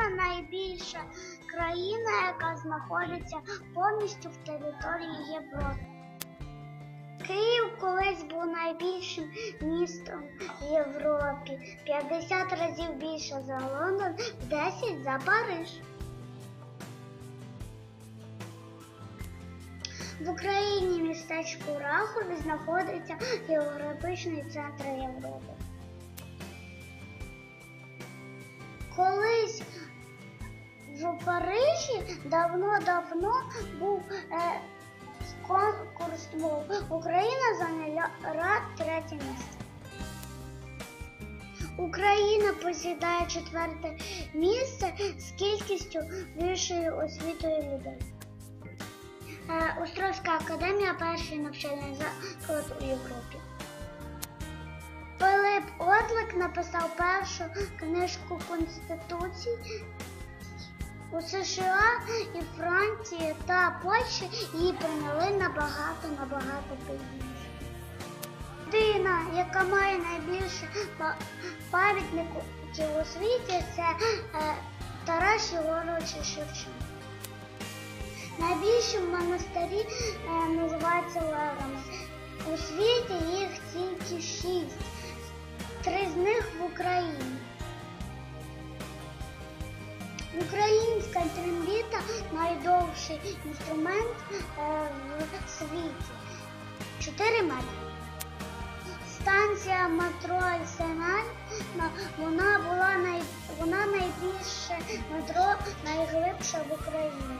Україна найбільша країна, яка знаходиться повністю в території Європи. Київ колись був найбільшим містом в Європі. 50 разів більше за Лондон, 10 за Париж. В Україні містечко Рахові знаходиться географічний центр Європи. Парижі давно-давно був е, конкурс мов. Україна зайняла третє місце. Україна посідає четверте місце з кількістю вищою освітою людей. Е, Островська академія перший навчальний заклад у Європі. Пилип Орлик написав першу книжку Конституції. У США і Франції та Польщі її прийняли набагато набагато пізніше. Людина, яка має найбільше па- пам'ятників у світі, це е, Тарас Єгорович Шевченко. Найбільші монастирі е, називаються левами. У світі їх тільки шість. Три з них в Україні. Українська трембіта найдовший інструмент е, в світі. 4 метри. Станція метро Арсеналь, вона була най, вона найбільше метро, найглибша в Україні.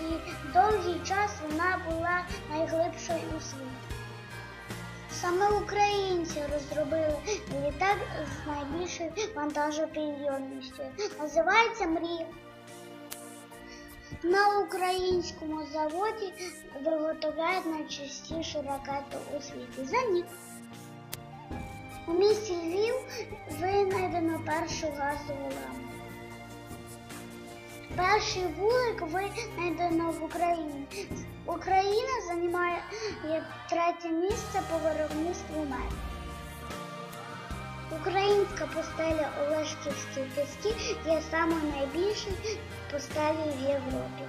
І довгий час вона була найглибшою у світі. Саме українці розробили літак з найбільшою вантажопідйомністю. Називається Мрія. На українському заводі виготовляють найчастішу ракету у світі «Зеніт». У місті Львів винайдено першу газову лампу. Перший вулик винайдено в Україні. Україна займає третє місце по виробництву меду. Українська постеля Олешківські піски є самою найбільшою постелею в Європі.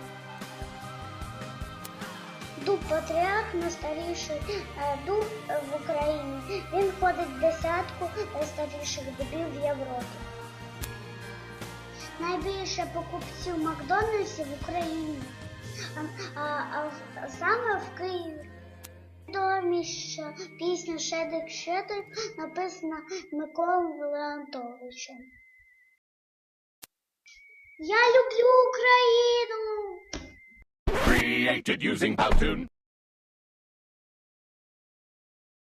Дуб патріарх найстаріший е, дуб в Україні. Він входить в десятку найстаріших дубів в Європі. Найбільше покупців Макдональдсів в Україні, а, а, а саме в Києві. Відоміша пісня Шедик Шедик написана Миколою Леонтовичем. Я люблю Україну! Created using Powtoon.